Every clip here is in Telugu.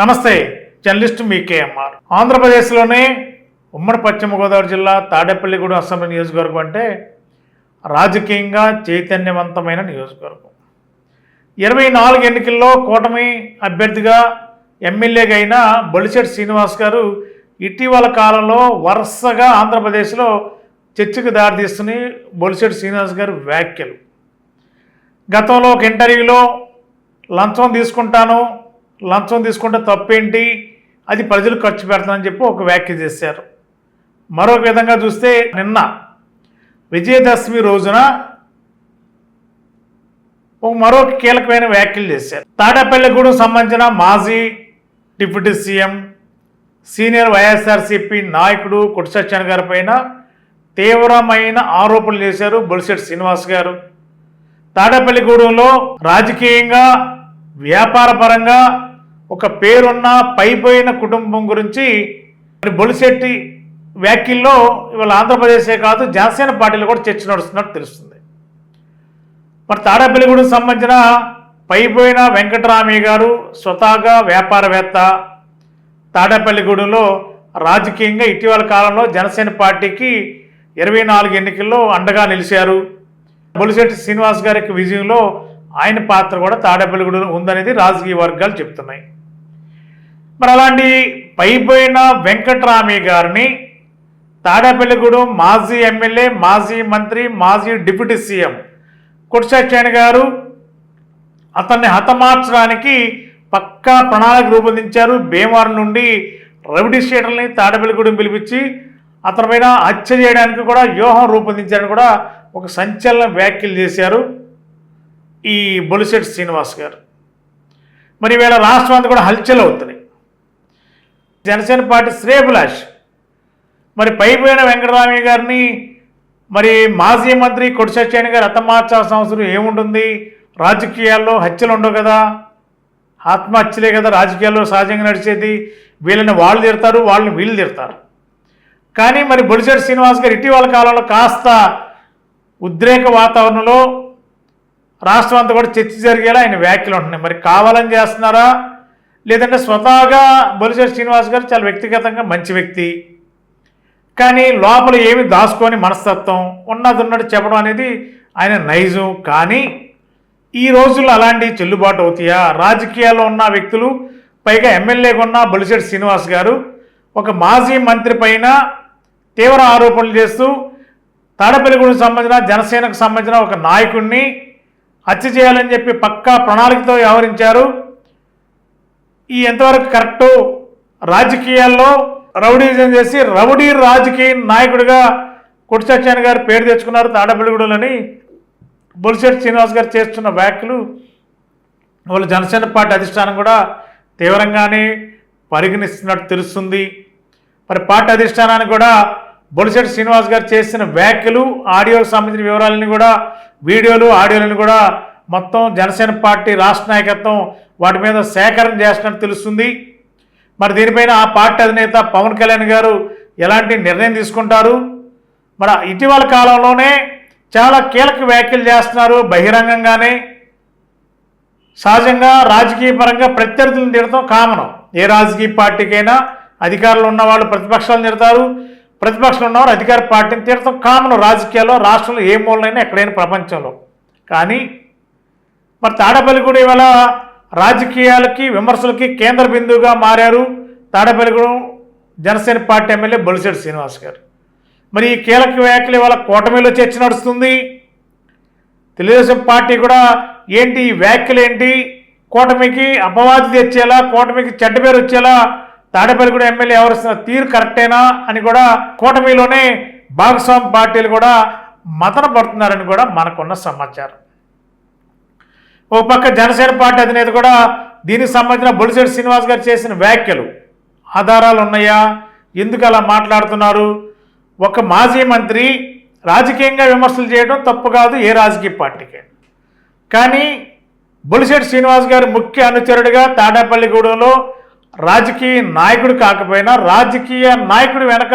నమస్తే జర్నలిస్ట్ మీ కేఎంఆర్. ఆంధ్రప్రదేశ్లోనే ఉమ్మడి పశ్చిమ గోదావరి జిల్లా తాడేపల్లిగూడెం అసెంబ్లీ నియోజకవర్గం అంటే రాజకీయంగా చైతన్యవంతమైన నియోజకవర్గం. ఇరవై నాలుగు ఎన్నికల్లో కూటమి అభ్యర్థిగా ఎమ్మెల్యేగా అయిన బొలిశెట్టి శ్రీనివాస్ గారు ఇటీవల కాలంలో వరుసగా ఆంధ్రప్రదేశ్లో చర్చకు దారితీస్తున్న బొలిశెట్టి శ్రీనివాస్ గారి వ్యాఖ్యలు. గతంలో ఒక ఇంటర్వ్యూలో లంచం తీసుకుంటాను లంచం తీసుకుంటే తప్పేంటి? అది ప్రజలు ఖర్చు పెడతానని చెప్పి ఒక వ్యాఖ్య చేశారు. మరొక విధంగా చూస్తే నిన్న విజయదశమి రోజున ఒక మరొక కీలకమైన వ్యాఖ్యలు చేశారు. తాడేపల్లిగూడెం సంబంధించిన మాజీ డిప్యూటీ సీఎం సీనియర్ వైఎస్ఆర్సీపీ నాయకుడు కుట్సత్యాన్ గారి పైన తీవ్రమైన ఆరోపణలు చేశారు బొలిశెట్టి శ్రీనివాస్ గారు. తాడేపల్లిగూడెంలో రాజకీయంగా వ్యాపారపరంగా ఒక పేరున్న పైపోయిన కుటుంబం గురించి మరి బొలిశెట్టి వ్యాఖ్యల్లో ఇవాళ ఆంధ్రప్రదేశే కాదు జనసేన పార్టీలో కూడా చర్చ నడుస్తున్నట్టు తెలుస్తుంది. మరి తాడేపల్లిగూడెం సంబంధించిన పైపోయిన వెంకటరామయ్య గారు స్వతహాగా వ్యాపారవేత్త తాడేపల్లిగూడెంలో రాజకీయంగా ఇటీవల కాలంలో జనసేన పార్టీకి ఇరవై నాలుగు ఎన్నికల్లో అండగా నిలిచారు. బొలిశెట్టి శ్రీనివాస్ గారి యొక్క విజయంలో ఆయన పాత్ర కూడా తాడేపల్లిగూడెంలో ఉందనేది రాజకీయ వర్గాలు చెప్తున్నాయి. మరి అలాంటి పైపోయిన వెంకట్రామి గారిని తాడేపల్లిగూడెం మాజీ ఎమ్మెల్యే మాజీ మంత్రి మాజీ డిప్యూటీ సీఎం కుట్సత్యాని గారు అతన్ని హతమార్చడానికి పక్కా ప్రణాళిక రూపొందించారు. భీమవరం నుండి రెవెన్యూ స్టేటర్ని పిలిపించి అతని పైన హత్య చేయడానికి కూడా వ్యూహం రూపొందించారని కూడా ఒక సంచలన వ్యాఖ్యలు చేశారు ఈ బొలిశెట్టి శ్రీనివాస్ గారు. మరి ఈవేళ రాష్ట్రం అంతా కూడా హల్చల్ అవుతున్నాయి. జనసేన పార్టీ శ్రేయభిలాష్ మరి పైపోయిన వెంకటరామయ్య గారిని మరి మాజీ మంత్రి కొడిసత్యాని గారు అతమార్చాల్సిన అవసరం ఏముంటుంది? రాజకీయాల్లో హత్యలు ఉండవు కదా. ఆత్మహత్యలే కదా రాజకీయాల్లో సహజంగా నడిచేది. వీళ్ళని వాళ్ళు తిడతారు వాళ్ళని వీళ్ళు తిడతారు. కానీ మరి బొలిశెట్టి శ్రీనివాస్ గారు ఇటీవల కాలంలో కాస్త ఉద్రేక వాతావరణంలో రాష్ట్రం అంతా కూడా చర్చ జరిగేలా ఆయన వ్యాఖ్యలు ఉంటున్నాయి. మరి కావాలని చేస్తున్నారా? లేదంటే స్వతహాగా బొలిశెట్టి శ్రీనివాస్ గారు చాలా వ్యక్తిగతంగా మంచి వ్యక్తి. కానీ లోపల ఏమి దాచుకొని మనస్తత్వం ఉన్నది ఉన్నట్టు చెప్పడం అనేది ఆయన నైజం. కానీ ఈ రోజుల్లో అలాంటి చెల్లుబాటు అవుతాయా? రాజకీయాల్లో ఉన్న వ్యక్తులు పైగా ఎమ్మెల్యేగా ఉన్న బొలిశెట్టి శ్రీనివాస్ గారు ఒక మాజీ మంత్రి పైన తీవ్ర ఆరోపణలు చేస్తూ తాడపల్లిగూడెం సంబంధించిన జనసేనకు సంబంధించిన ఒక నాయకుడిని హత్య చేయాలని చెప్పి పక్కా ప్రణాళికతో వ్యవహరించారు. ఈ ఎంతవరకు కరెక్టు? రాజకీయాల్లో రౌడీజం చేసి రౌడీ రాజకీయ నాయకుడిగా కొట్టిసత్యాన్ని గారు పేరు తెచ్చుకున్నారు తాడపల్లిగూడెలని బొలిశెట్టి శ్రీనివాస్ గారు చేస్తున్న వ్యాఖ్యలు. వాళ్ళు జనసేన పార్టీ అధిష్టానం కూడా తీవ్రంగానే పరిగణిస్తున్నట్టు తెలుస్తుంది. మరి పార్టీ అధిష్టానానికి కూడా బొలిశెట్టి శ్రీనివాస్ గారు చేసిన వ్యాఖ్యలు ఆడియోకి సంబంధించిన వివరాలని కూడా వీడియోలు ఆడియోలను కూడా మొత్తం జనసేన పార్టీ రాష్ట్ర నాయకత్వం వాటి మీద సేకరణ చేస్తున్నట్టు తెలుస్తుంది. మరి దీనిపైన ఆ పార్టీ అధినేత పవన్ కళ్యాణ్ గారు ఎలాంటి నిర్ణయం తీసుకుంటారు? మరి ఇటీవల కాలంలోనే చాలా కీలక వ్యాఖ్యలు చేస్తున్నారు బహిరంగంగానే. సహజంగా రాజకీయ పరంగా ప్రత్యర్థులను తిడతాం కామనం. ఏ రాజకీయ పార్టీకైనా అధికారులు ఉన్నవాళ్ళు ప్రతిపక్షాలు తిడతారు. ప్రతిపక్షం ఉన్నవారు అధికార పార్టీని తిడతాం కామన్. రాజకీయాల్లో రాష్ట్రంలో ఏ మూలనైనా ఎక్కడైనా ప్రపంచంలో. కానీ మరి తాడపల్లిగూడెం ఇవాళ రాజకీయాలకి విమర్శలకి కేంద్ర బిందువుగా మారారు తాడపల్లిగూడెం జనసేన పార్టీ ఎమ్మెల్యే బొలిశెట్టి శ్రీనివాస్ గారు. మరి ఈ కీలక వ్యాఖ్యలు ఇవాళ కూటమిలో చర్చ నడుస్తుంది. తెలుగుదేశం పార్టీ కూడా ఏంటి ఈ వ్యాఖ్యలు ఏంటి కూటమికి అపవాది తెచ్చేలా కూటమికి చెడ్డ పేరు వచ్చేలా తాడేపల్లిగూడెం ఎమ్మెల్యే ఎవరిస్తున్న తీరు కరెక్టేనా అని కూడా కూటమిలోనే భాగస్వామి పార్టీలు కూడా మతన పడుతున్నారని కూడా మనకున్న సమాచారం. ఓ పక్క జనసేన పార్టీ అధినేత కూడా దీనికి సంబంధించిన బొలిశెట్టి శ్రీనివాస్ గారు చేసిన వ్యాఖ్యలు. ఆధారాలు ఉన్నాయా? ఎందుకు అలా మాట్లాడుతున్నారు? ఒక మాజీ మంత్రి రాజకీయంగా విమర్శలు చేయడం తప్పు కాదు ఏ రాజకీయ పార్టీకి. కానీ బొలిశెట్టి శ్రీనివాస్ గారు ముఖ్య అనుచరుడిగా తాడేపల్లిగూడెంలో రాజకీయ నాయకుడు కాకపోయినా రాజకీయ నాయకుడి వెనక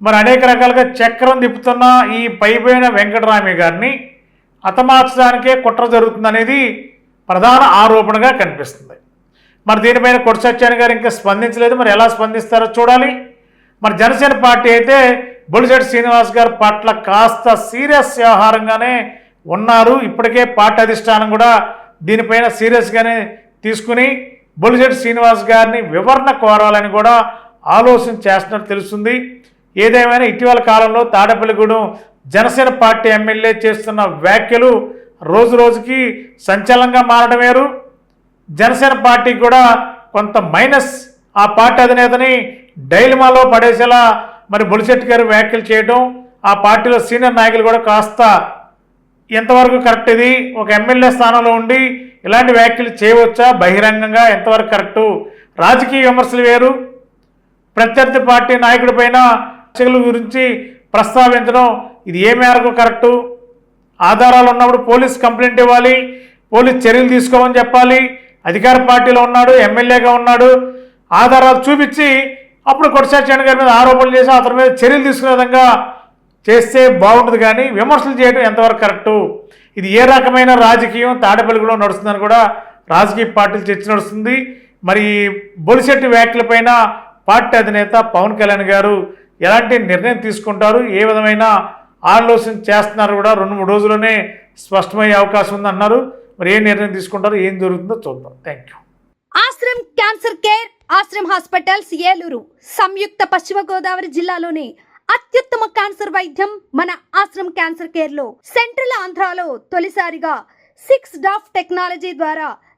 మరి అనేక రకాలుగా చక్రం తిప్పుతున్న ఈ పైపోయిన వెంకటరామయ్య గారిని హతమార్చడానికే కుట్ర జరుగుతుందనేది ప్రధాన ఆరోపణగా కనిపిస్తుంది. మరి దీనిపైన కొట్టు సత్యాన్ని గారు ఇంకా స్పందించలేదు. మరి ఎలా స్పందిస్తారో చూడాలి. మరి జనసేన పార్టీ అయితే బొలిశెట్టి శ్రీనివాస్ గారి పట్ల కాస్త సీరియస్ వ్యవహారంగానే ఉన్నారు. ఇప్పటికే పార్టీ అధిష్టానం కూడా దీనిపైన సీరియస్గానే తీసుకుని బొలిశెట్టి శ్రీనివాస్ గారిని వివరణ కోరాలని కూడా ఆలోచన చేస్తున్నట్టు తెలుస్తుంది. ఏదేమైనా ఇటీవల కాలంలో తాడేపల్లిగూడెం జనసేన పార్టీ ఎమ్మెల్యే చేస్తున్న వ్యాఖ్యలు రోజు రోజుకి సంచలనంగా మారడం వేరు జనసేన పార్టీకి కూడా కొంత మైనస్ ఆ పార్టీ అధినేతని డైలమాలో పడేసేలా మరి బొలిశెట్టి గారు వ్యాఖ్యలు చేయడం ఆ పార్టీలో సీనియర్ నాయకులు కూడా కాస్త ఎంతవరకు కరెక్ట్ ఇది? ఒక ఎమ్మెల్యే స్థానంలో ఉండి ఇలాంటి వ్యాఖ్యలు చేయవచ్చా? బహిరంగంగా ఎంతవరకు కరెక్టు? రాజకీయ విమర్శలు వేరు. ప్రత్యర్థి పార్టీ నాయకుడి పైన చర్యల గురించి ప్రస్తావించడం ఇది ఏ మేరకు కరెక్టు? ఆధారాలు ఉన్నప్పుడు పోలీస్ కంప్లైంట్ ఇవ్వాలి పోలీస్ చర్యలు తీసుకోమని చెప్పాలి. అధికార పార్టీలో ఉన్నాడు ఎమ్మెల్యేగా ఉన్నాడు. ఆధారాలు చూపించి అప్పుడు కొట్టసాచాని గారి మీద ఆరోపణలు చేసి అతని మీద చర్యలు తీసుకునే విధంగా చేస్తే బాగుంటుంది కానీ విమర్శలు చేయడం ఎంతవరకు కరెక్టు? ఇది ఏ రకమైన రాజకీయం? తాడేపల్లిలో నడుస్తుందని కూడా రాజకీయ పార్టీలు చర్చ నడుస్తుంది. మరి బొలిశెట్టి వ్యాఖ్యలపైన పార్టీ అధినేత పవన్ కళ్యాణ్ గారు ఎలాంటి నిర్ణయం తీసుకుంటారు? ఏ విధమైన ఆలోచన చేస్తున్నారు కూడా రెండు మూడు రోజుల్లోనే స్పష్టమయ్యే అవకాశం ఉందన్నారు. మరి ఏ నిర్ణయం తీసుకుంటారో ఏం జరుగుతుందో చూద్దాం. Thank you Ashram cancer care Ashram hospitals Eluru సంయుక్త పశ్చిమ గోదావరి జిల్లాలోని అత్యుత్తమ క్యాన్సర్ వైద్యం మన ఆశ్రమ్ క్యాన్సర్ కేర్లో సెంట్రల్ ఆంధ్రాలో తొలిసారిగా సిక్స్ డాఫ్ టెక్నాలజీ ద్వారా